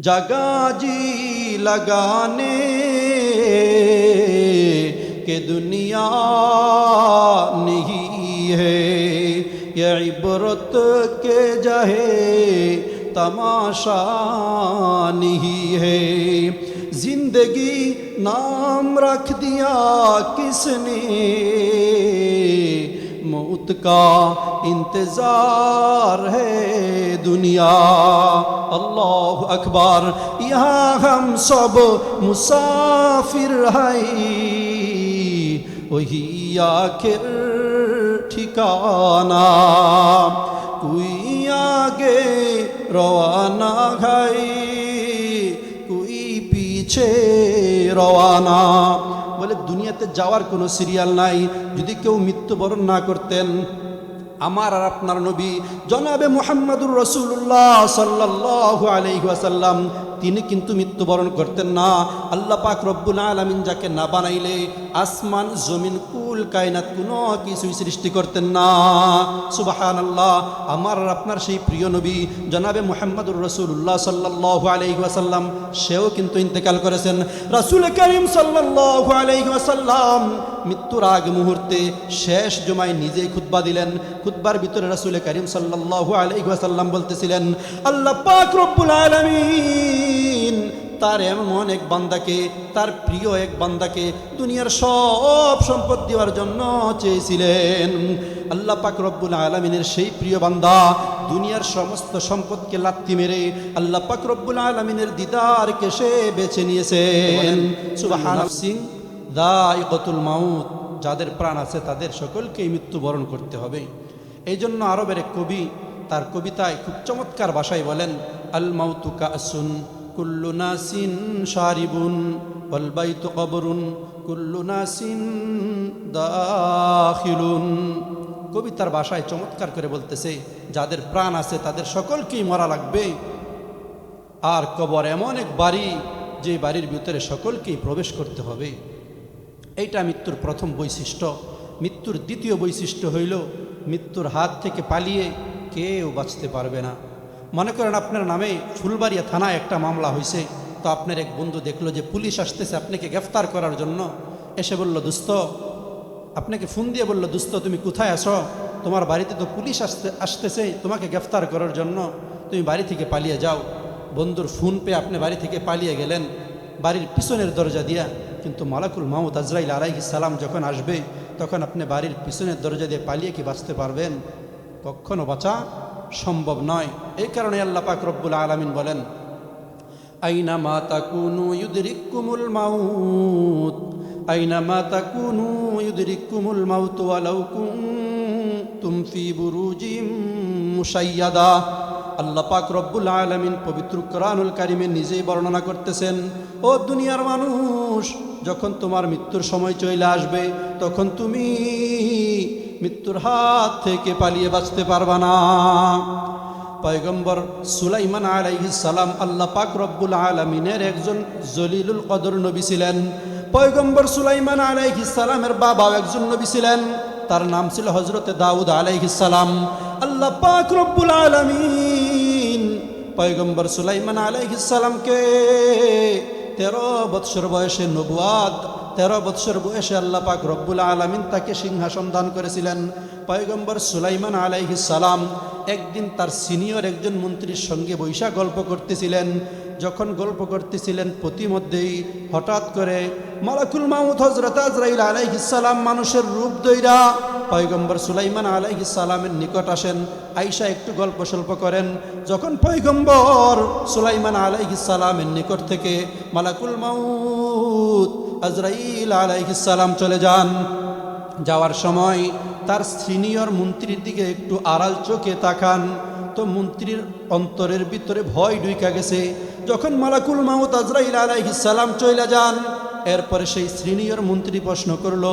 जगह जी लगाने के दुनिया नहीं है ये इबरत के जहे तमाशा नहीं है जिंदगी नाम रख दिया किसने موت کا انتظار ہے دنیا۔ اللہ اکبر، یہاں ہم سب مسافر ہیں۔ وہی آخر ٹھکانہ۔ کوئی آگے روانہ ہے، کوئی پیچھے روانہ۔ বলে দুনিয়াতে যাওয়ার কোনো সিরিয়াল নাই। যদি কেউ মৃত্যুবরণ না করতেন আমার আর আপনার নবী জনাবে মোহাম্মদুর রসুল্লাহ সাল্লাহ আলহিহাসাল্লাম তিনি কিন্তু মৃত্যুবরণ করতেন না। আল্লাহ পাক রব্বুল আলমিন যাকে না বানাইলে আসমান, জমিন, কুল, কায়নাত কোনো কিছুই সৃষ্টি করতেন না। সুবাহান আল্লাহ আমার আর আপনার সেই প্রিয় নবী জনাবে মোহাম্মদুর রসুল্লাহ সাল্লাহ আলহিহাসাল্লাম সেও কিন্তু ইন্তেকাল করেছেন। রাসুল করিম সাল্লাহ আলহিহাসাল্লাম মৃত্যুর আগ মুহূর্তে শেষ জমায় নিজেই খুতবা দিলেন। খুতবার ভিতরে রাসুল করিম সাল্লাহ আলহিহাসাল্লাম বলতেছিলেন, আল্লাহ পাক রব্বুল আলমিন তার এমন এক বান্দাকে, তার প্রিয় এক বান্দাকে দুনিয়ার সব সম্পদ দেওয়ার জন্য চেয়েছিলেন। আল্লাহ পাক রব্বুল আলমিনের সেই প্রিয় বান্দা দুনিয়ার সমস্ত সম্পদকে লাত্তি মেরে আল্লাহ পাক রব্বুল আলমিনের দিদারকে সে বেছে নিয়েছেন। সুবাহান সিং দায়কতুল মাউত, যাদের প্রাণ আছে তাদের সকলকেই মৃত্যুবরণ করতে হবে। এই জন্য আরবের এক কবি তার কবিতায় খুব চমৎকার ভাষায় বলেন, আল মাউতু কাসুন, কুল্লু নাসিন শারিবুন, ওয়াল বাইতু কবরুন, কুল্লু নাসিন দাখিলুন। কবিতার ভাষায় চমৎকার করে বলতেছে, যাদের প্রাণ আছে তাদের সকলকেই মরা লাগবে। আর কবর এমন এক বাড়ি, যে বাড়ির ভিতরে সকলকেই প্রবেশ করতে হবে। এইটা মৃত্যুর প্রথম বৈশিষ্ট্য। মৃত্যুর দ্বিতীয় বৈশিষ্ট্য হইল, মৃত্যুর হাত থেকে পালিয়ে কেউ বাঁচতে পারবে না। মনে করেন আপনার নামে ফুলবাড়িয়া থানায় একটা মামলা হয়েছে তো আপনার এক বন্ধু দেখল যে পুলিশ আসতেছে আপনাকে গ্রেফতার করার জন্য। এসে বলল দুস্থ আপনাকে ফোন দিয়ে বলল দুস্থ তুমি কোথায় আসো তোমার বাড়িতে তো পুলিশ আসতে, আসতেছে, তোমাকে গ্রেফতার করার জন্য। তুমি বাড়ি থেকে পালিয়ে যাও। বন্ধুর ফোন পেয়ে আপনি বাড়ি থেকে পালিয়ে গেলেন। বাড়ির পিছনের দরজা দিয়া কিন্তু মালাকুল মাহমুদ আজরাইল আলাইহি সালাম যখন আসবে, তখন আপনি বাড়ির পিছনের দরজা দিয়ে পালিয়ে কি বাঁচতে পারবেন? কখনো বাঁচা সম্ভব নয়। এই কারণে আল্লাহ পাক রব্বুল আলমিন বলেন, আইনা মা তাকুনু ইউদরিকুমুল মাউত, আইনা মা তাকুনু ইউদরিকুমুল মাউত ওয়ালাউ ফি বুরুজিম মুশাইয়াদা। আল্লাহ পাক রব্বুল আলমিন পবিত্র কোরআনুল কারিমে নিজেই বর্ণনা করতেছেন, ও দুনিয়ার মানুষ, যখন তোমার মৃত্যুর সময় চলে আসবে, তখন তুমি মৃত্যুর হাত থেকে পালিয়ে বাঁচতে পারবা না। পয়গম্বর সুলাইমান আলাইহিস সালাম আল্লাহ পাক রব্বুল আলমিনের একজন জলিলুল কদর নবী ছিলেন। পয়গম্বর সুলাইমান আলাইহিস সালামের বাবাও একজন নবী ছিলেন। তার নাম ছিল হজরতে দাউদ আলাইহিস সালাম। আল্লাহ পাক রব্বুল আলমিন পয়গম্বর সুলাইমান আলাইহিস সালামকে তেরো বৎসর বয়সে নবুয়াদ, তেরো বৎসর বয়সে আল্লাহ পাক রব্বুল আলমিন তাকে সিংহাসন দান করেছিলেন। পয়গম্বর সুলাইমান সালাম একদিন তার সিনিয়র একজন মন্ত্রীর সঙ্গে বৈশা গল্প করতেছিলেন। যখন গল্প করতেছিলেন প্রতিমধ্যেই হঠাৎ করে মালাকুল মাহমুদ হজরত আজরাইল আলাইহিসালাম মানুষের রূপ দৈরা পয়গম্বর সুলাইমান আলাইহিসালামের নিকট আসেন আইসা একটু গল্প সল্প করেন। যখন পয়গম্বর সুলাইমান আলাইহিসালামের নিকট থেকে মালাকুল মাউদ আজরাইল আলাইহিসালাম চলে যান। যাওয়ার সময় তার সিনিয়র মন্ত্রীর দিকে একটু আড়াল চোখে তাকান। তো মন্ত্রীর অন্তরের ভিতরে ভয় ঢুইকা গেছে। যখন মালাকুল মাহমুদ আজরাইল আলাইহিস সালাম চলে যান এরপরে সেই শ্রীনিয়র মন্ত্রী প্রশ্ন করল,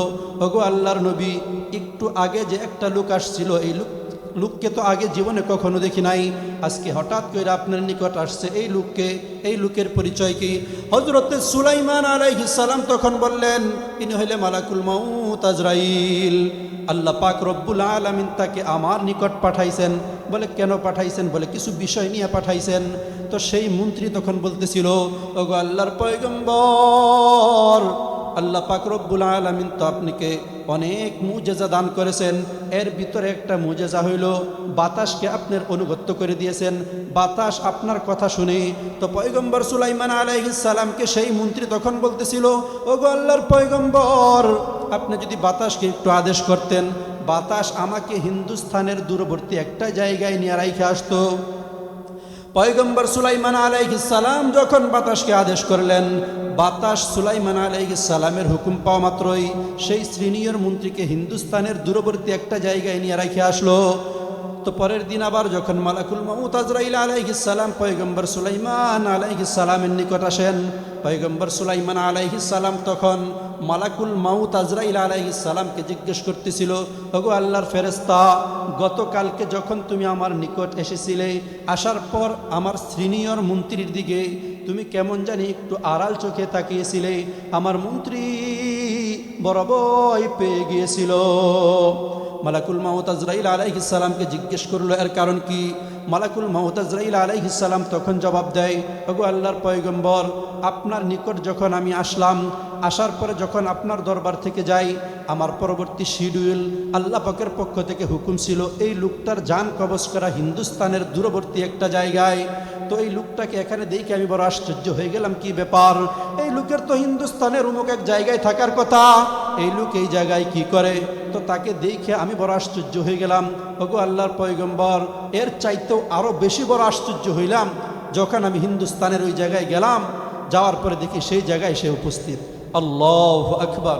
ওগো আল্লাহর নবী, একটু আগে যে একটা লোক আসছিল, এই লোক লোককে তো আগে জীবনে কখনো দেখি নাই। আজকে হঠাৎ করে আপনার নিকট আসছে এই লোককে, এই লোকের পরিচয় কি? হজরত সুলাইমান আলাইহিস সালাম তখন বললেন, ইনি হইলে মালাকুল মাউত আজরাইল। আল্লাহ পাক রব্বুল আলমিন তাকে আমার নিকট পাঠাইছেন। বলে, কেন পাঠাইছেন? বলে, কিছু বিষয় নিয়ে পাঠাইছেন। তো সেই মন্ত্রী তখন বলতেছিল, ওগো আল্লাহর পয়গম্বর আল্লাহ পাক রব্বুল আলমিন তো আপনাকে অনেক মুজেজা দান করেছেন। এর ভিতরে একটা মুজেজা হইল, বাতাসকে আপনার অনুগত্য করে দিয়েছেন। বাতাস আপনার কথা শুনে তো পয়গম্বর সুলাইমান সালামকে সেই মন্ত্রী তখন বলতেছিল ও আল্লাহর পয়গম্বর, আপনি যদি বাতাসকে একটু আদেশ করতেন, বাতাস আমাকে হিন্দুস্থানের দূরবর্তী একটা জায়গায় নিয়ে রাইখে আসতো। পয়গম্বর সুলাইমান সালাম যখন বাতাসকে আদেশ করলেন, বাতাস সুলাইমান সালামের হুকুম পাওয়া মাত্রই সেই শ্রীনিয়র মন্ত্রীকে হিন্দুস্তানের দূরবর্তী একটা জায়গায় নিয়ে রেখে আসলো। তো পরের দিন আবার যখন মালাকুল মামুত আজরাইল আলাইহিস সালাম পয়গম্বর সুলাইমান সালামের নিকট আসেন, পয়গম্বর সুলাইমান সালাম তখন মালাকুল মাউত আজরাইল সালামকে জিজ্ঞেস করতেছিল, ওগো আল্লাহর ফেরেস্তা গতকালকে যখন তুমি আমার নিকট এসেছিলে, আসার পর আমার সিনিয়র মন্ত্রীর দিকে তুমি কেমন জানি একটু আড়াল চোখে তাকিয়েছিলে, আমার মন্ত্রী বড় ভয় পেয়ে গিয়েছিল। মালাকুল মাউত আজরাইল সালামকে জিজ্ঞেস করল, এর কারণ কি? মালাকুল মাউত আজরাইল আলাইহিস সালাম তখন জবাব দেয়, ওগো আল্লাহর পয়গম্বর, আপনার নিকট যখন আমি আসলাম, আসার পরে যখন আপনার দরবার থেকে যাই, আমার পরবর্তী শিডিউল আল্লাহ পাকের পক্ষ থেকে হুকুম ছিল, এই লোকটার যান কবজ করা হিন্দুস্তানের দূরবর্তী একটা জায়গায়। তো এই লোকটাকে এখানে দেখে আমি বড় আশ্চর্য হয়ে গেলাম, কি ব্যাপার? এই লোকের তো হিন্দুস্তানের উমুক এক জায়গায় থাকার কথা। এই লোক এই জায়গায় কি করে? তো তাকে দেখে আমি বড় আশ্চর্য হয়ে গেলাম। ওগো আল্লাহর পয়গম্বর, এর চাইতেও আরও বেশি বড় আশ্চর্য হইলাম যখন আমি হিন্দুস্তানের ওই জায়গায় গেলাম। যাওয়ার পরে দেখি সেই জায়গায় সে উপস্থিত। আল্লাহ আকবার।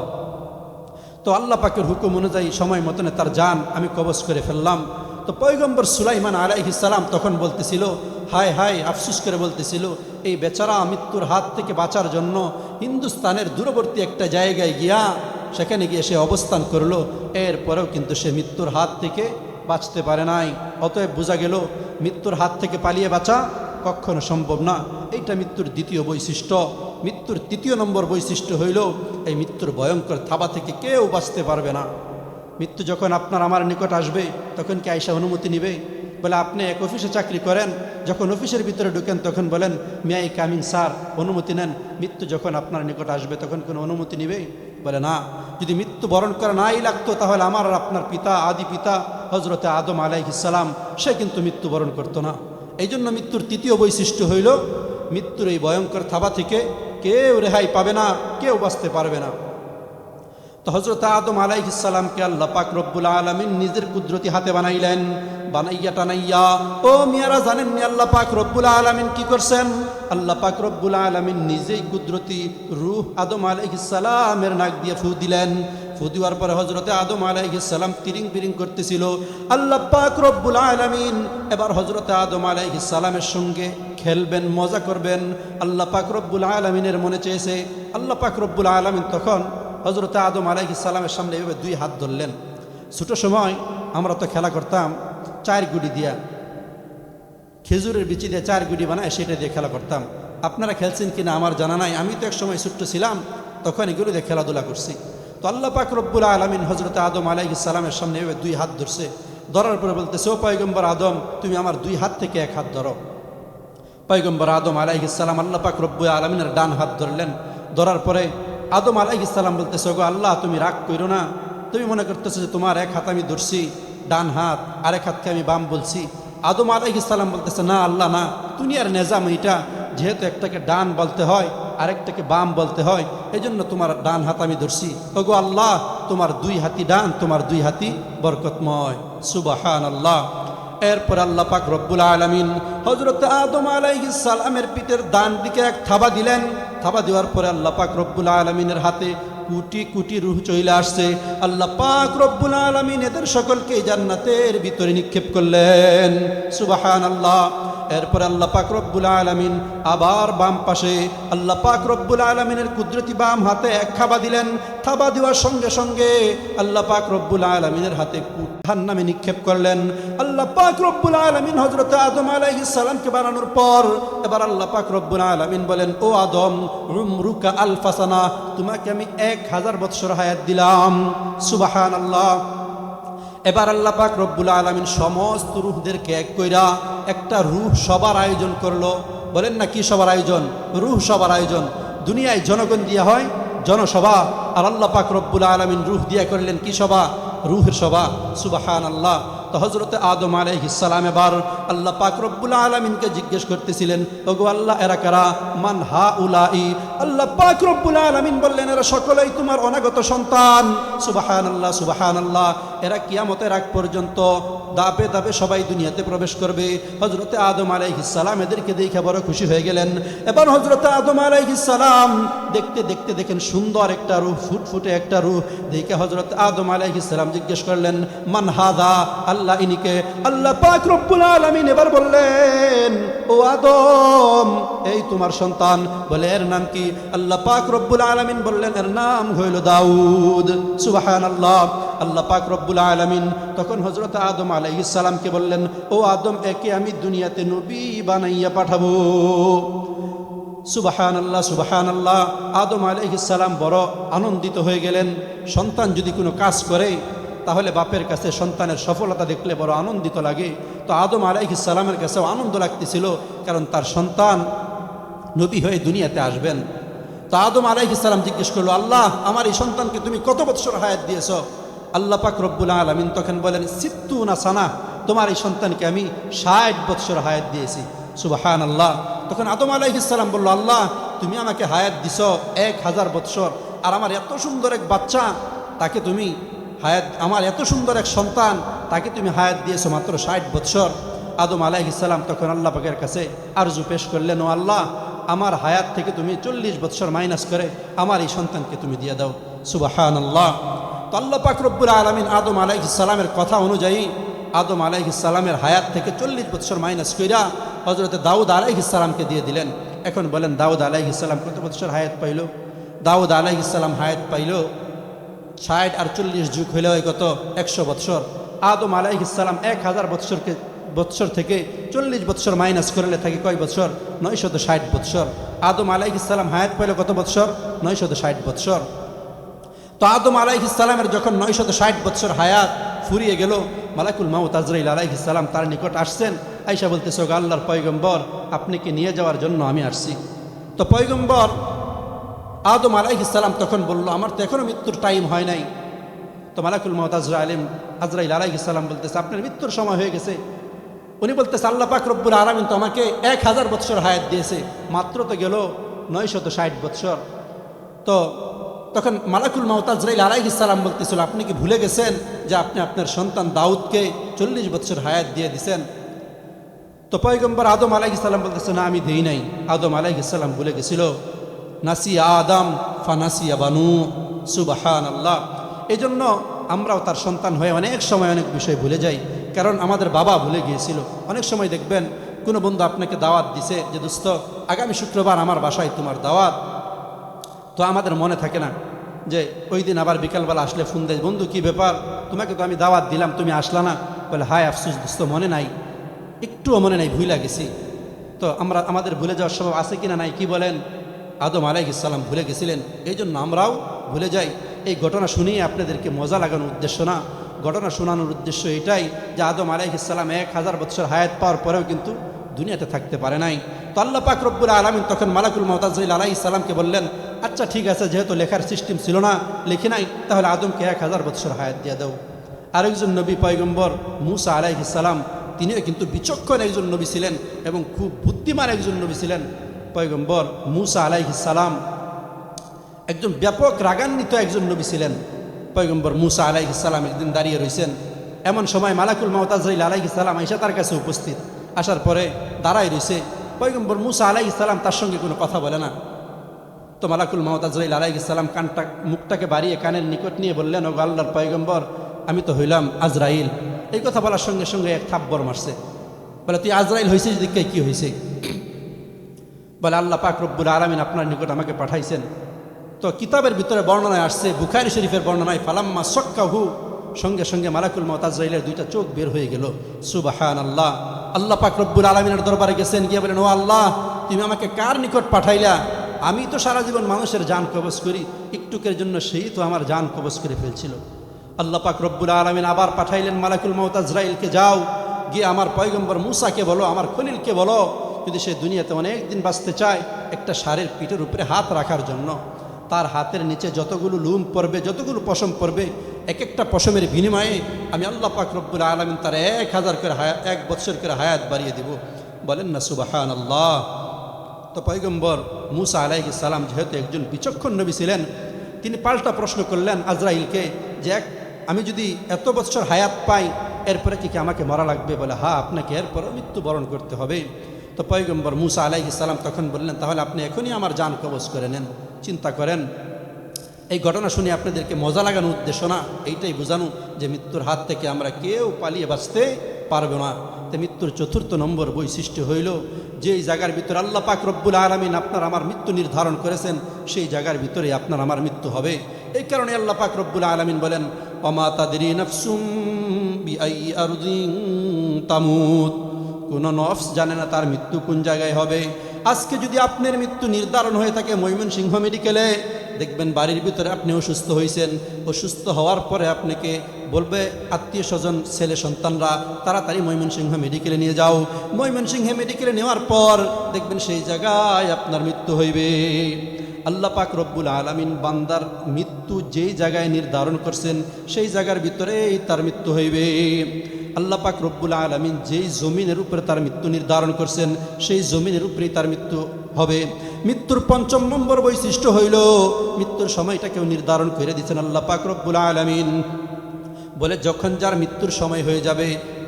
তো আল্লাহ পাকের হুকুম অনুযায়ী সময় মতনে তার যান, আমি কবজ করে ফেললাম। তো পয়গম্বর সুলাইমান সালাম তখন বলতেছিল, হায় হায়, আফসুস করে বলতেছিল, এই বেচারা মৃত্যুর হাত থেকে বাঁচার জন্য হিন্দুস্তানের দূরবর্তী একটা জায়গায় গিয়া সেখানে গিয়ে সে অবস্থান করল। এরপরেও কিন্তু সে মৃত্যুর হাত থেকে বাঁচতে পারে নাই। অতএব বোঝা গেল, মৃত্যুর হাত থেকে পালিয়ে বাঁচা কখনো সম্ভব না। এইটা মৃত্যুর দ্বিতীয় বৈশিষ্ট্য। মৃত্যুর তৃতীয় নম্বর বৈশিষ্ট্য হইল, এই মৃত্যুর ভয়ঙ্কর থাবা থেকে কেউ বাঁচতে পারবে না। মৃত্যু যখন আপনার আমার নিকট আসবে, তখন কি আইসা অনুমতি নিবে? বলে, আপনি এক অফিসে চাকরি করেন, যখন অফিসের ভিতরে ঢুকেন, তখন বলেন মিয়াই কামিং স্যার অনুমতি নেন। মৃত্যু যখন আপনার নিকট আসবে, তখন কোনো অনুমতি নিবে? বলে, না। যদি মৃত্যু বরণ করা নাই লাগতো, তাহলে আমার আর আপনার পিতা, আদি পিতা হজরতে আদম আলাইহিসালাম সে কিন্তু মৃত্যুবরণ করতো না। এই জন্য মৃত্যুর তৃতীয় বৈশিষ্ট্য হইল, মৃত্যুর এই ভয়ঙ্কর থাবা থেকে কেউ রেহাই পাবে না, কেউ বাঁচতে পারবে না। তো হজরত আদম আলাইহিসালামকে আল্লাহ পাক রব্বুল আলমিন নিজের কুদরতি হাতে বানাইলেন। বানাইয়া টানাইয়া, ও মিয়ারা, জানেন নি আল্লাহ পাক রব্বুল আলমিন কি করছেন? আল্লাহ পাক রব্বুল আলমিন নিজেই কুদরতি রুহ আদম আলাইহিসালামের নাক দিয়ে ফু দিলেন। ফু দেওয়ার পরে হজরতে আদম আলাইহিসালাম তিরিং বিরিং করতেছিল। আল্লাহ পাক রব্বুল আলমিন এবার হজরতে আদম আলাইহিসালামের সঙ্গে খেলবেন, মজা করবেন। আল্লাহ পাক রব্বুল আলমিনের মনে চেয়েছে। আল্লাহ পাক রব্বুল আলমিন তখন হজরত আদম আলাইহি সালামের সামনে এভাবে দুই হাত ধরলেন। ছোটো সময় আমরা তো খেলা করতাম চার গুড়ি দিয়া। খেজুরের বিচি দিয়ে চার গুড়ি বানায় সেটা দিয়ে খেলা করতাম। আপনারা খেলছেন কিনা আমার জানা নাই। আমি তো এক সময় ছোট্ট ছিলাম, তখন এগুলো দিয়ে খেলাধুলা করছি। তো আল্লাহ পাক রব্বুল আলমিন হজরত আদম আলাইহি সালামের সামনে এভাবে দুই হাত ধরছে। ধরার পরে বলতেছে, ও পয়গম্বর আদম, তুমি আমার দুই হাত থেকে এক হাত ধরো। পয়গম্বর আদম আলাইহিসাল্লাম আল্লাহ পাক রব্বু আলমিনের ডান হাত ধরলেন। ধরার পরে আদম আলাইহিসাল্লাম বলতেছে গো আল্লাহ, তুমি রাগ করো না। তুমি মনে করতেছো যে তোমার এক হাত আমি ধরছি, ডান হাত আরেক হাতকে আমি বাম বলছি। আদম আলাইহিসাল্লাম বলতেছে, না, আল্লাহ, না। দুনিয়ার নেজাম এইটা, যেহেতু একটাকে ডান বলতে হয়, আরেকটাকে বাম বলতে হয় এই জন্য তোমার ডান হাত আমি ধরছি। ওগো আল্লাহ, তোমার দুই হাতি ডান, তোমার দুই হাতি বরকতময়। সুবাহান আল্লাহ এরপর আল্লাহ পাক রব্বুল আলমিন হজরত আদম আলাইহিস সালামের ডান দিকে এক থাবা দিলেন। থাবা দেওয়ার পরে আল্লাহ পাক রব্বুল আলমিনের হাতে কুটি কুটি রুহ চলে আসছে। আল্লাহ পাক রব্বুল আলমিন এদের সকলকে জান্নাতের ভিতরে নিক্ষেপ করলেন। সুবাহান আল্লাহ এরপর আল্লাহ পাক রব্বুল আলমিন আবার বাম পাশে আল্লাহ পাক রব্বুল আলমিনের কুদরতি বাম হাতে এক খাবা দিলেন। থাবা দেওয়ার সঙ্গে সঙ্গে আল্লাহ পাক রব্বুল আলমিনের হাতে কুঠার নামে নিক্ষেপ করলেন। আল্লাহ পাক রব্বুল আলমিন হজরত আদম আলাইহিস সালামকে বানানোর পর এবার আল্লাহ পাক রব্বুল আলমিন বলেন, ও আদম রুমরুকা আলফাসানা, তোমাকে আমি এক হাজার বৎসর হায়াত দিলাম। সুবাহান আল্লাহ এবার আল্লাহ পাক রব্বুল আলমিন সমস্ত রুহদেরকে এক কইরা একটা রুহ সবার আয়োজন করল। বলেন না কি সবার আয়োজন? রুহ সবার আয়োজন। দুনিয়ায় জনগণ দিয়া হয়, জনসভা। আর আল্লাহ পাক রব্বুল আলমিন রুহ দিয়া করলেন কি সভা? রুহের সভা। সুবাহান আল্লাহ তো হজরতে আদম আলাইহিসালাম এবার আল্লাহ পাক রব্বুল আলমিনকে জিজ্ঞেস করতেছিলেন, ওগো আল্লাহ, এরা কারা? মান হা উলাই আল্লাহ পাক রব্বুল আলমিন বললেন, এরা সকলেই তোমার অনাগত সন্তান। সুবাহান আল্লাহ সুবাহান আল্লাহ এরা কিয়ামতের আগ পর্যন্ত দাপে দাপে সবাই দুনিয়াতে প্রবেশ করবে। হজরতে আদম আলাইহিসালাম এদেরকে দেখে বড় খুশি হয়ে গেলেন। এবার হজরতে আদম আলাইহিসালাম দেখতে দেখতে দেখেন সুন্দর একটা রূপ, ফুটফুটে একটা রূপ। দেখে হজরত আদম আলাইহিসালাম জিজ্ঞেস করলেন, মান হাদা? আল্লাহ ইনিকে, আল্লাহ পাক রব্বুল আলামিন এবার বললেন, ও আদম, এই তোমার সন্তান। বলে, এর নাম কি? আল্লাহ পাক রব্বুল আলামিন বললেন, এর নাম হইল দাউদ। সুবাহান আল্লাহ আল্লাহ পাক রব্বুল আলামিন তখন হজরত আদম আলাইহিস সালামকে বললেন, ও আদম, একে আমি দুনিয়াতে নবী বানাইয়া পাঠাবো। সুবাহান আল্লাহ সুবাহান আল্লাহ আদম আলাইহিস বড় আনন্দিত হয়ে গেলেন। সন্তান যদি কোনো কাজ করে তাহলে বাপের কাছে সন্তানের সফলতা দেখলে বড় আনন্দিত লাগে। তো আদম সালামের কাছেও আনন্দ লাগতেছিল, কারণ তার সন্তান নবী হয়ে দুনিয়াতে আসবেন। তো আদম আলাইহিসাল্লাম জিজ্ঞেস করল, আল্লাহ, আমার এই সন্তানকে তুমি কত বৎসর হায়াত দিয়েছ? আল্লাহ পাক রব্বুল আলমিন তখন বলেন সিত্তু না সানা, তোমার এই সন্তানকে আমি ষাট বৎসর হায়াত দিয়েছি। সুবাহান আল্লাহ তখন আদম আলাইহিসাল্লাম বলল, আল্লাহ, তুমি আমাকে হায়াত দিছ এক হাজার বৎসর, আর আমার এত সুন্দর এক বাচ্চা, তাকে তুমি হায়াত, আমার এত সুন্দর এক সন্তান, তাকে তুমি হায়াত দিয়েছ মাত্র ষাট বৎসর। আদম আলাইহিসাল্লাম তখন আল্লাহ পাকের কাছে আরজু পেশ করলেন, ও আল্লাহ, আমার হায়াত থেকে তুমি চল্লিশ বৎসর মাইনাস করে আমার এই সন্তানকে তুমি দিয়ে দাও। সুবাহান আল্লাহ তো আল্লাহ পাক রব্বুল আলমিন আদম আলাইহিসালামের কথা অনুযায়ী আদম আলাইহিসালামের হায়াত থেকে চল্লিশ বৎসর মাইনাস কইরা হজরতে দাউদ আলাইহিসালামকে দিয়ে দিলেন। এখন বলেন, দাউদ আলাইহিসাল্লাম কত বৎসর হায়াত পাইল? দাউদ আলাইহিসাল্লাম হায়াত পাইল ষাট আর চল্লিশ যুগ হইলে হয় কত একশো বৎসর। আদম আলাইহিসাল্লাম এক হাজার বৎসরকে বৎসর থেকে চল্লিশ বৎসর মাইনাস করলে থাকে কয় বৎসর? নয়শত ষাট বৎসর। আদম আলাইহিসাল্লাম হায়াত পাইল কত বৎসর? নয়শত ষাট বৎসর। তো আদম আলাইহিসাল্লামের যখন নয়শত ষাট বৎসর হায়াত ফুরিয়ে গেল মালাকুল মাউত আজরাইল আলাইহিসাল্লাম তার নিকট আসছেন। আইসা বলতেছে, "ওগো আল্লাহর পয়গম্বর আপনিকে নিয়ে যাওয়ার জন্য আমি আসছি? তো পয়গম্বর আদম আলাইহিসাল্লাম তখন বলল, আমার তো এখনও মৃত্যুর টাইম হয় নাই। তো মালাকুল মহত আজরা আলিম আজরাইল আলাইহিসাল্লাম বলতেছে, আপনার মৃত্যুর সময় হয়ে গেছে। উনি বলতেছে, আল্লাহ পাক রব্বুল আলমিন তো আমাকে এক হাজার বৎসর হায়াত দিয়েছে, মাত্র তো গেল নয়শত ষাট বৎসর। তো তখন মালাকুল মাহতাজরাইল আলাইহিসাল্লাম বলতেছিল, আপনি কি ভুলে গেছেন যে আপনি আপনার সন্তান দাউদকে চল্লিশ বছর হায়াত দিয়ে দিছেন? তো পয়গম্বর আদম আলাইহিসাল্লাম বলতেছে, না, আমি দেই নাই। আদম আলাইহিসাল্লাম ভুলে গেছিল। নাসি আদম, ফানাসিয়া বানু সুবাহান আল্লাহ এই জন্য আমরাও তার সন্তান হয়ে অনেক সময় অনেক বিষয় ভুলে যাই। কারণ আমাদের বাবা ভুলে গিয়েছিল। অনেক সময় দেখবেন, কোনো বন্ধু আপনাকে দাওয়াত দিছে যে, দোস্ত, আগামী শুক্রবার আমার বাসায় তোমার দাওয়াত। তো আমাদের মনে থাকে না যে, ওই দিন আবার বিকালবেলা আসলে ফোন দেয়, বন্ধু, কি ব্যাপার? তোমাকে তো আমি দাওয়াত দিলাম, তুমি আসলা না? বলে, হায় আফসুস, দোস্ত, মনে নাই। একটুও মনে নাই, ভুলে গেছি। তো আমরা, আমাদের ভুলে যাওয়ার স্বভাব আছে কিনা নাই, কি বলেন? আদম আলাইহিসাল্লাম ভুলে গেছিলেন। এই জন্য আমরাও ভুলে যাই। এই ঘটনা শুনিয়ে আপনাদেরকে মজা লাগানোর উদ্দেশ্য না। ঘটনা শোনানোর উদ্দেশ্য এটাই যে আদম আলাইহিসাল্লাম এক হাজার বছর হায়াত পাওয়ার পরেও কিন্তু দুনিয়াতে থাকতে পারে নাই। তো আল্লাহ পাক রব্বুল আলমিন তখন মালাকুল মহতাজিল আলাহ ইসলামকে বললেন আচ্ছা ঠিক আছে, যেহেতু লেখার সিস্টেম ছিল না, লিখে নাই, তাহলে আদমকে এক হাজার বছর হায়াত দিয়ে দাও। আরেকজন নবী পয়গম্বর মুসা আলাইহিসাল্লাম তিনিও কিন্তু বিচক্ষণ একজন নবী ছিলেন এবং খুব বুদ্ধিমান একজন নবী ছিলেন। পয়গম্বর মুসা আলাইহিসাল্লাম একজন ব্যাপক রাগান্বিত একজন নবী ছিলেন। পয়গম্বর মুসা আলাইহিসাল্লাম একদিন দাঁড়িয়ে রয়েছেন এমন সময় মালাকুল মাহতাজিল আলাইহিসাল্লাম আইসা তার কাছে উপস্থিত। আসার পরে দাঁড়াই রয়েছে। পয়গম্বর মুসা আলাইহিসাল্লাম তার সঙ্গে কোনো কথা বলে না। তো মালাকুল মাহতাজিল আলাইহিসাল্লাম কানটা, মুখটাকে বাড়িয়ে কানের নিকট নিয়ে বললেন ও আল্লাহর পয়গম্বর, আমি তো হইলাম আজরাইল। এই কথা বলার সঙ্গে সঙ্গে এক থাপ্পর মারছে। বলে, তুই আজরাইল হয়েছিস দিকে কি হয়েছে বলে, আল্লাহ পাক রব্বুল আলমিন আপনার নিকট আমাকে পাঠাইছেন। তো কিতাবের ভিতরে বর্ণনায় আসছে, বুখারি শরীফের বর্ণনায়, ফালাম্মা সক্কাহু। সঙ্গে সঙ্গে মালাকুল মতাজরাইলের দুইটা চোখ বের হয়ে গেল। সুবাহান আল্লাহ আল্লাহ পাক রব্বুল আলমিনের দরবারে গেছেন, গিয়ে বলেন, ও আল্লাহ, তুমি আমাকে কার নিকট পাঠাইলা? আমি তো সারা জীবন মানুষের যান কবজ করি, একটুকের জন্য সেই তো আমার যান কবজ করে ফেলছিল। আল্লাহ পাক রব্বুল আলমিন আবার পাঠাইলেন মালাকুল মমতাজরাইলকে যাও, গিয়ে আমার পয়গম্বর মুসাকে বলো, আমার খলিলকে বলো যদি সে দুনিয়াতে অনেক দিন বাঁচতে চায়, একটা সারের পিঠের উপরে হাত রাখার জন্য, তার হাতের নিচে যতগুলো লুম পড়বে, যতগুলো পশম পড়বে এক একটা পশমের বিনিময়ে আমি আল্লাহ পাক রব্বুল আলমিন তার এক হাজার করে হায়াত এক বছর করে হায়াত বাড়িয়ে দিব। বলেন না সুবাহান আল্লাহ তো পয়গম্বর মুসা আলাইহি সালাম যেহেতু একজন বিচক্ষণ নবী ছিলেন, তিনি পাল্টা প্রশ্ন করলেন আজরাইলকে যে, এক, আমি যদি এত বছর হায়াত পাই, এরপরে কি কি আমাকে মরা লাগবে? বলে হা আপনাকে এরপরে মৃত্যুবরণ করতে হবে। তো পয়গম্বর মুসা সালাম তখন বললেন, তাহলে আপনি এখনই আমার যান কবজ করে নেন, চিন্তা করেন। এই ঘটনা শুনে আপনাদেরকে মজা লাগানোর উদ্দেশ্য না? এইটাই বোঝানো যে মৃত্যুর হাত থেকে আমরা কেউ পালিয়ে বাঁচতে পারব না। তো মৃত্যুর চতুর্থ নম্বর বৈশিষ্ট্য হইল যে এই জায়গার ভিতরে আল্লাহ পাক রব্বুল আলমিন আপনার আমার মৃত্যু নির্ধারণ করেছেন, সেই জায়গার ভিতরে আপনার আমার মৃত্যু হবে। এই কারণে আল্লাহ পাক রব্বুল আলমিন বলেন অমা তাদের নফসুম বিআই তামুত। কোনো নফস জানে না তার মৃত্যু কোন জায়গায় হবে। আজকে যদি আপনার মৃত্যু নির্ধারণ হয়ে থাকে ময়মনসিংহ মেডিকেলে, দেখবেন বাড়ির ভিতরে আপনি অসুস্থ হয়েছেন। অসুস্থ হওয়ার পরে আপনাকে বলবে, আত্মীয় স্বজন, ছেলে সন্তানরা, তাড়াতাড়ি ময়মনসিংহ মেডিকেলে নিয়ে যাও। ময়মনসিংহ মেডিকেলে নেওয়ার পর দেখবেন সেই জায়গায় আপনার মৃত্যু হইবে। আল্লাহ পাক রব্বুল আলমিন বান্দার মৃত্যু যেই জায়গায় নির্ধারণ করছেন, সেই জায়গার ভিতরেই তার মৃত্যু হইবে। আল্লাহ পাক রব্বুল আলমিন যেই জমিনের উপরে তার মৃত্যু নির্ধারণ করছেন, সেই জমিনের উপরেই তার মৃত্যু হবে। মৃত্যুর পঞ্চম নম্বর বৈশিষ্ট্য হইল, মৃত্যুর সময়টা কেউ নির্ধারণ করে দিচ্ছেন আল্লাহ পাক রব্বুল আলমিন। বলে, যখন যার মৃত্যুর সময় হয়ে যাবে,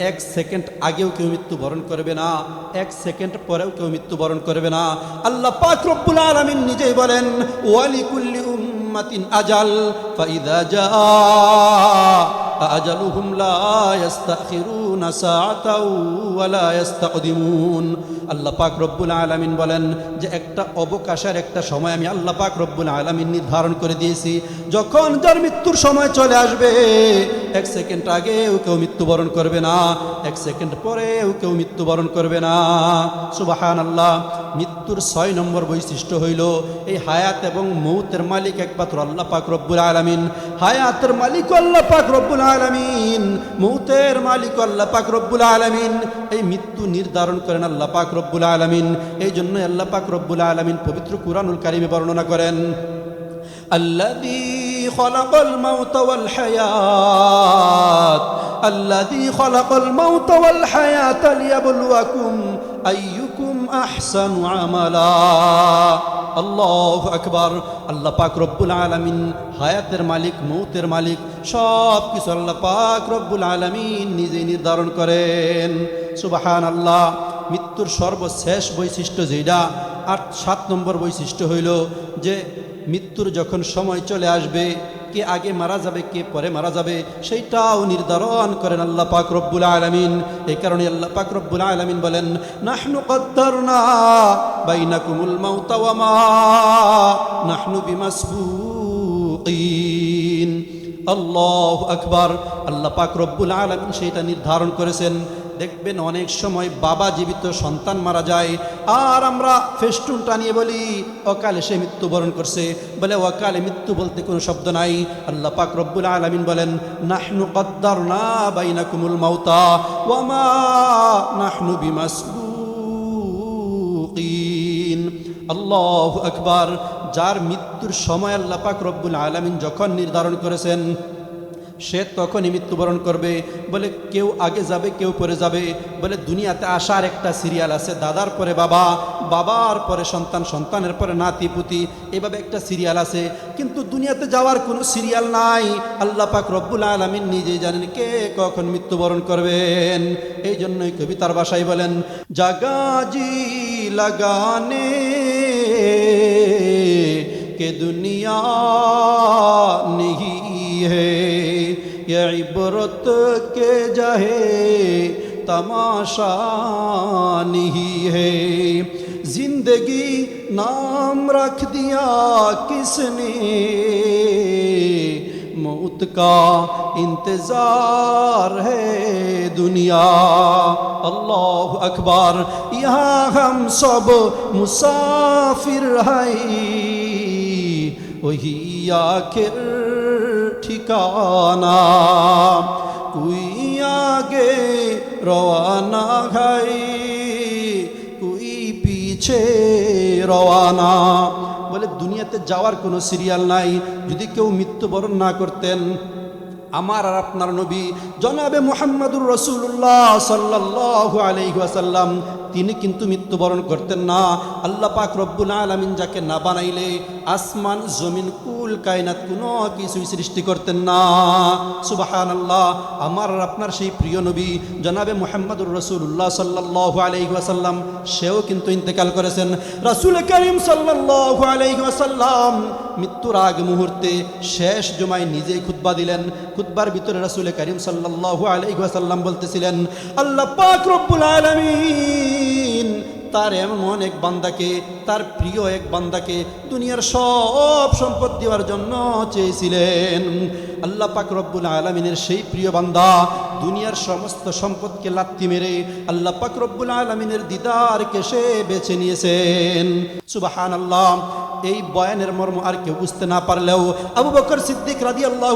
এক সেকেন্ড আগেও কেউ মৃত্যুবরণ করবে না, এক সেকেন্ড পরেও কেউ মৃত্যুবরণ করবে না। আল্লাহ পাক রব্বুল আলামিন নিজেই বলেন ওয়ালিকুল্লি উম্মাতিন আজাল। জা আজালুহুম লা ইস্তাখিরুনা সাআতাও ওয়া লা ইস্তাকদিমুন আল্লাহ পাক রব্বুল আলামিন বলেন যে একটা অবকাশের একটা সময় আমি আল্লাহ পাক রব্বুল আলামিন নির্ধারণ করে দিয়েছি। যখন যার মৃত্যুর সময় চলে আসবে, এক সেকেন্ড আগেও কেউ মৃত্যুবরণ করবে না, এক সেকেন্ড পরেও কেউ মৃত্যুবরণ করবে না। সুবাহান আল্লাহ মৃত্যুর ছয় নম্বর বৈশিষ্ট্য হইল, এই হায়াত এবং মৌতের মালিক একমাত্র আল্লাহ পাক রব্বুল আলমিন। হায়াতের মালিক আল্লাহ পাক রব্বুল আলমিন মৌতের মালিক আল্লাহ পাক রব্বুল আলমিন এই মৃত্যু নির্ধারণ করেন আল্লাহ পাক রব্বুল আলমিন এই জন্য আল্লাহ পাক রব্বুল আলমিন পবিত্র কুরআনুল কারিমে বর্ণনা করেন الذي خلق الموت والحياة الذي خلق الموت والحياة ليبلوكم أيكم আহসানু আমালা আল্লাহ আকবার। আল্লাহ পাক রব্বুল আলমিন হায়াতের মালিক, মৌতের মালিক সব কিছু আল্লাহ পাক রব্বুল আলমিন নিজে নির্ধারণ করেন। সুবাহান আল্লাহ মৃত্যুর সর্বশেষ বৈশিষ্ট্য যেটা আট, সাত নম্বর বৈশিষ্ট্য হইল যে, মৃত্যুর যখন সময় চলে আসবে কে আগে মারা যাবে, কে পরে মারা যাবে, সেইটাও নির্ধারণ করেন আল্লাহ পাক রব্বুল আলমিন। এই কারণে আল্লাহ পাক রব্বুল আলমিন বলেন, নাহনু কদ্দারনা বাইনাকুমুল মাউতা ওয়া মা নাহনু বিমাসবুকিন। আল্লাহ আকবার। আল্লাহ পাক রব্বুল আলমিন সেইটা নির্ধারণ করেছেন। দেখবেন অনেক সময় বাবা জীবিত, সন্তান মারা যায়। আর আমরা ফেস্টুন টানিয়ে বলি, অকালে সে মৃত্যুবরণ করছে। বলে, অকালে মৃত্যু বলতে কোনো শব্দ নাই। আল্লাহ পাক রব্বুল আলমিন বলেন, নাহনু কদ্দার না বাইনা কুমুল মাউতা ওয়ামা নাহনু বিমাসবুকিন। আল্লাহ আকবার। যার মৃত্যুর সময় আল্লাহ পাক রব্বুল আলমিন যখন নির্ধারণ করেছেন সে তখনই মৃত্যুবরণ করবে বলে কেউ আগে যাবে কেউ পরে যাবে বলে দুনিয়াতে আসার একটা সিরিয়াল আছে দাদার পরে বাবা বাবার পরে সন্তান সন্তানের পরে নাতি পুতি এভাবে একটা সিরিয়াল আছে কিন্তু দুনিয়াতে যাওয়ার কোনো সিরিয়াল নাই আল্লাহ পাক রব্বুল আলমিন নিজেই জানেন কে কখন মৃত্যুবরণ করবেন এই জন্যই কবিতার বাসায় বলেন জাগাজি লাগানে के दुनिया नहीं है یہ عبرت کے جہے تماشا نہیں ہے۔ زندگی نام رکھ دیا کس نے؟ موت کا انتظار ہے دنیا۔ اللہ اکبر، یہاں ہم سب مسافر ہیں۔ وہی آخر ঠিকানা। কুই আগে রওয়ানা ঘাই কুই পিছে রওয়ানা। বলে দুনিয়াতে যাওয়ার কোনো সিরিয়াল নাই। যদি কেউ মৃত্যুবরণ না করতেন আমার আর আপনার নবী জনাবে মোহাম্মদুর রসুল্লাহ সাল্লাহ আলহাসাল্লাম তিনি কিন্তু মৃত্যুবরণ করতেন না। আল্লাহ পাক রব্বুল আলমিন যাকে না বানাইলে আসমান, জমিন, কুল, কায়নাত কোনো কিছুই সৃষ্টি করতেন না। সুবাহান আল্লাহ আমার আর আপনার সেই প্রিয় নবী জনাবে মোহাম্মদুর রসুল্লাহ সাল্লাহ আলহাসাল্লাম সেও কিন্তু ইন্তেকাল করেছেন। রাসুল করিম সাল্লাহ আলহাসাল্লাম মৃত্যুর আগ মুহূর্তে শেষ জমায় নিজেই খুতবা দিলেন। খুতবার ভিতরে রাসুল করিম সাল্লাহু আলাইসাল্লাম বলতেছিলেন, আল্লাহ পাক রব্বুল আলমিন তার এমন এক বান্দাকে, তার প্রিয় এক বান্দাকে দুনিয়ার সব সম্পদ দেওয়ার জন্য চেয়েছিলেন। আল্লাহ পাক রব্বুল আলমিনের সেই প্রিয় বান্দা দুনিয়ার সমস্ত সম্পদকে লাত্তি মেরে আল্লাহ পাক রব্বুল আলমিনের দিদারকে সে বেছে নিয়েছেন। সুবাহান আল্লাহ এই বয়ানের মর্ম আর কেউ বুঝতে না পারলেও আবু বকর সিদ্দিক রাদি আল্লাহ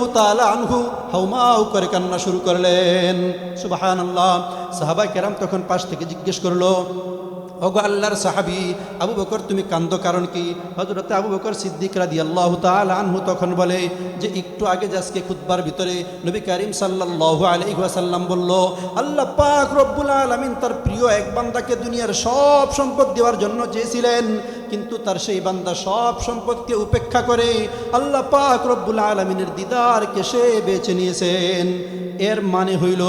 আনহু হাউমাউ করে কান্না শুরু করলেন। সুবাহান আল্লাহ সাহাবাই কেরাম তখন পাশ থেকে জিজ্ঞেস করল, ওগো আল্লাহর সাহাবি, আবু বকর তুমি কান্দ কারণ কি? হজরতে আবু বকর সিদ্দিক রাদি আল্লাহ আনহু তখন বলে, যে একটু আগে যাজকে খুদ্বার ভিতরে নবী করিম সাল্লাহ আলহাসাল্লাম বলল, আল্লাহ পাক রব্বুল আলমিন তার প্রিয় এক বান্দাকে দুনিয়ার সব সম্পদ দেওয়ার জন্য চেয়েছিলেন। কিন্তু তার সেই বান্দা সব সম্পদকে উপেক্ষা করে আল্লাহ পাক রব্বুল আলমিনের দিদারকে সে বেছে নিয়েছেন। এর মানে হইল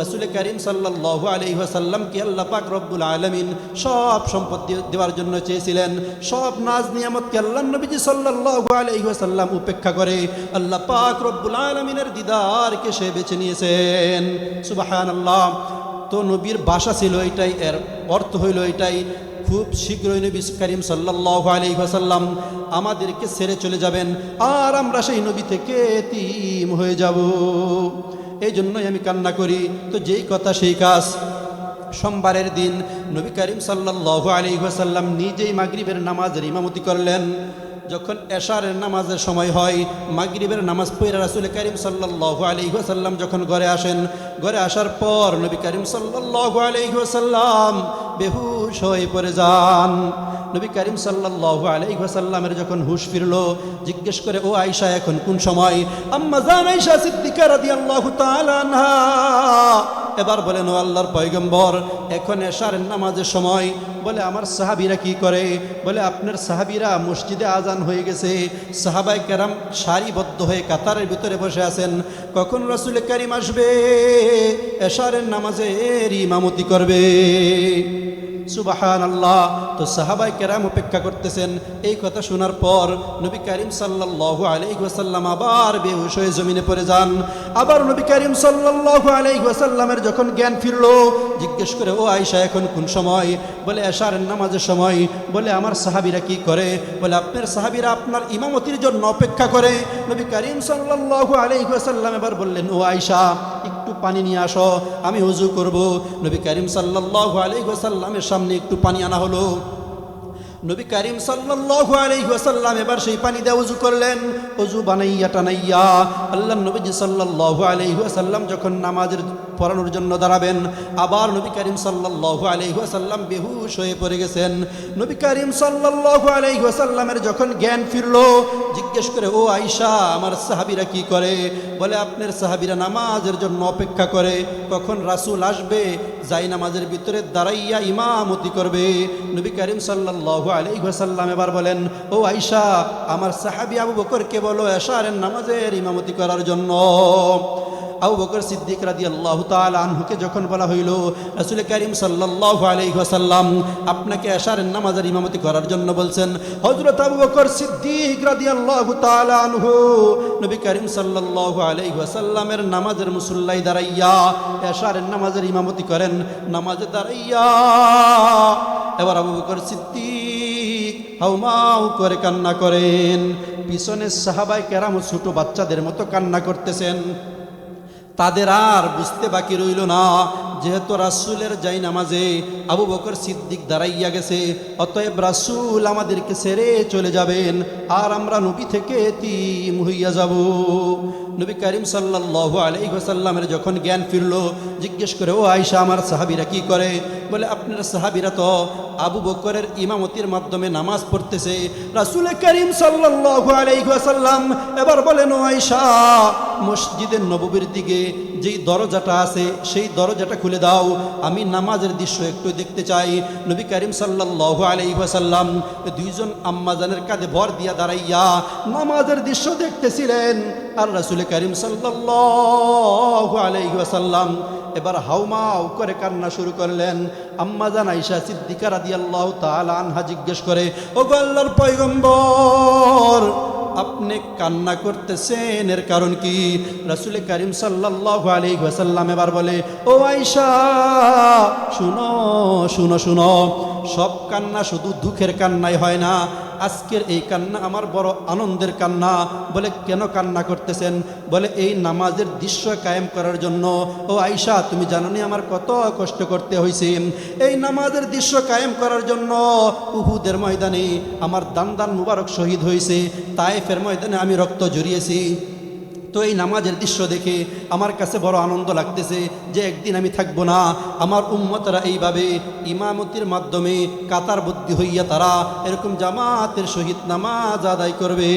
রাসুল করিম সাল্লাহ আলহিহাসাল্লামকে আল্লাহ পাক রব্বুল আলমিন সব সম্পদ দেওয়ার জন্য চেয়েছিলেন। সব নাজ নিয়ামতকে আল্লাহ নবীজি সাল্লাহ আলহিহাসাল্লাম উপেক্ষা করে আল্লাহ পাক রব্বুল আলমিনের দিদারকে সে বেছে নিয়েছেন। সুবাহান আল্লাহ তো নবীর ভাষা ছিল এটাই, এর অর্থ হইল এটাই খুব শীঘ্রই নবী করিম সাল্লাহ আলহিহাসাল্লাম আমাদেরকে ছেড়ে চলে যাবেন, আর আমরা সেই নবী থেকে তিম হয়ে যাব। এই জন্যই আমি কান্না করি। তো যেই কথা, সেই কাজ। সোমবারের দিন নবী করিম সাল্লাহ আলহিহাসাল্লাম নিজেই মাগরিবের নামাজের ইমামতি করলেন। যখন এশারের নামাজের সময় হয়, মাগরিবের নামাজ পড়ে রাসুল করিম সাল্লাহ আলহিহাসাল্লাম যখন ঘরে আসেন, ঘরে আসার পর নবী করিম সাল্লাহ আলহিহাসাল্লাম বেহুশ হয়ে পড়ে যান। নবী করিম সাল্লাহ আলাইসাল্লামের যখন হুশ ফিরল, জিজ্ঞেস করে, ও আয়সা এখন কোন সময়? আনহা। এবার বলেন, ও আল্লাহর পয়গম্বর, এখন এশার নামাজের সময় বলে, আমার সাহাবিরা কি করে? বলে, আপনার সাহাবিরা মসজিদে আজান হয়ে গেছে। সাহাবাই কেরাম সারিবদ্ধ হয়ে কাতারের ভিতরে বসে আছেন। কখন রসুল করিম আসবে? এশারের নামাজের ইমামতি করবে। সুবাহান আল্লাহ তো সাহাবাই কেরাম অপেক্ষা করতেছেন। এই কথা শোনার পর নবী করিম সাল্লাহ আলাইসাল্লাম আবার বেহুশ হয়ে জমিনে পড়ে যান। আবার নবী করিম সাল্লাহ আলাইসাল্লামের যখন জ্ঞান ফিরল, জিজ্ঞেস করে, ও আয়সা এখন কোন সময়? বলে এশারের নামাজের সময় বলে, আমার সাহাবিরা কি করে? বলে, আপনার সাহাবিরা আপনার ইমামতির জন্য অপেক্ষা করে। নবী করিম সাল্লাহ আলহিহাসাল্লাম এবার বললেন, ও আয়সা একটু পানি নিয়ে আসো, আমি উজু করব। নবী করিম সাল্লাহ আলহিহাসাল্লামের সামনে একটু পানি আনা হলো। নবী করিম সাল্লাল্লাহু আলাইহি ওয়াসাল্লাম এবার সেই পানি দিয়ে উজু করলেন। উজু বানাইয়া টানাইয়া আল্লাহ নবীজি সাল্লাল্লাহু আলাইহি ওয়াসাল্লাম যখন নামাজের পড়ানোর জন্য দাঁড়াবেন, আবার নবী করিম সাল্লাল্লাহু আলাইহি ওয়াসাল্লাম বেহুশ হয়ে পড়ে গেছেন। নবী করিম সাল্লাল্লাহু আলাইহি ওয়াসাল্লামের যখন জ্ঞান ফিরলো, জিজ্ঞেস করে, ও আয়সা আমার সাহাবীরা কি করে? বলে, আপনার সাহাবীরা নামাজের জন্য অপেক্ষা করে। কখন রাসূল আসবে যাই নামাজের ভিতরে দাঁড়াইয়া ইমামতি করবে। নবী করিম সাল্লাল্লাহু আলাইহি ওয়াসাল্লাম এবার বলেন, ও আইসা আমার সাহাবী আবু বকরকে বলো, এশারের নামাজের ইমামতি করার জন্য। আবু বকর সিদ্দিক রাদি আল্লাহ আনহুকে যখন বলা হইল, রাসুল করিম সাল্লাহ আলাইসাল্লাম আপনাকে এশারের নামাজের ইমামতি করার জন্য বলছেন হজরত আবু বকর সিদ্দিক রাদি আল্লাহ আনহু, নবী করিম সাল্লাহ আলাইসাল্লামের নামাজের মুসল্লাই দাঁড়াইয়া এশারের নামাজের ইমামতি করেন, নামাজে দাঁড়াইয়া এবার আবু বকর সিদ্দিক হাউমাউ করে কান্না করেন। পিছনের সাহাবাই কেরাম ছোট বাচ্চাদের মতো কান্না করতেছেন। তাদের আর বুঝতে বাকি রইল না। যেহেতু রাসুলের যাই নামাজে আবু বকর সিদ্দিক দাঁড়াইয়া গেছে, অতএব রাসুল আমাদেরকে সেরে চলে যাবেন আর আমরা নবী থেকে তিম হইয়া যাব। নবী করিম সাল্লাল্লাহু আলাইহি ওয়াসাল্লামের যখন জ্ঞান ফিরল, জিজ্ঞেস করে, ও আয়সা আমার সাহাবিরা কি করে? বলে, আপনার সাহাবিরা তো আবু বকরের ইমামতির মাধ্যমে নামাজ পড়তেছে। রাসূল করিম সাল্লাল্লাহু আলাইহি ওয়াসাল্লাম এবার বলেন, ও আয়সা মসজিদের নববীর দিকে যেই দরজাটা আছে, সেই দরজাটা খুলে দাও। আমি নামাজের দৃশ্য একটু দেখতে চাই। নবী করিম সাল্লাল্লাহু আলাইহি ওয়াসাল্লাম দুইজন আম্মাজানের কাঁধে ভর দিয়া দাঁড়াইয়া নামাজের দৃশ্য দেখতেছিলেন। আর রাসুল করিম সাল্লাল্লাহু আলাইহি ওয়াসাল্লাম এবার হাউমাউ করে কান্না শুরু করলেন। আম্মাজান আইসা সিদ্দিকা রাদিয়াল্লাহু তাআলা আনহা জিজ্ঞেস করে ও গো আল্লাহর পয়গম্বর আপনি কান্না করতেছেন, এর কারণ কি? রাসুল করিম সাল্লাহ আলী ওয়াসাল্লাম এবার বলে, ও আইসা শুনো শুনো শুনো, সব কান্না শুধু দুঃখের কান্নাই হয় না আজকের এই কান্না আমার বড় আনন্দের কান্না। বলে, কেন কান্না করতেছেন? বলে, এই নামাজের দৃশ্য কায়েম করার জন্য। ও আয়সা তুমি জানোনি আমার কত কষ্ট করতে হয়েছে এই নামাজের দৃশ্য কায়েম করার জন্য উহুদের ময়দানে আমার দান দান মুবারক শহীদ হয়েছে তায়েফের ময়দানে আমি রক্ত জড়িয়েছি তো এই নামাজের দৃশ্য দেখে আমার কাছে বড় আনন্দ লাগতেছে যে একদিন আমি থাকব না। আমার উম্মতরা এইভাবে ইমামতির মাধ্যমে কাতার বুদ্ধি হইয়া তারা এরকম জামাতের সহিত নামাজ আদায় করবে।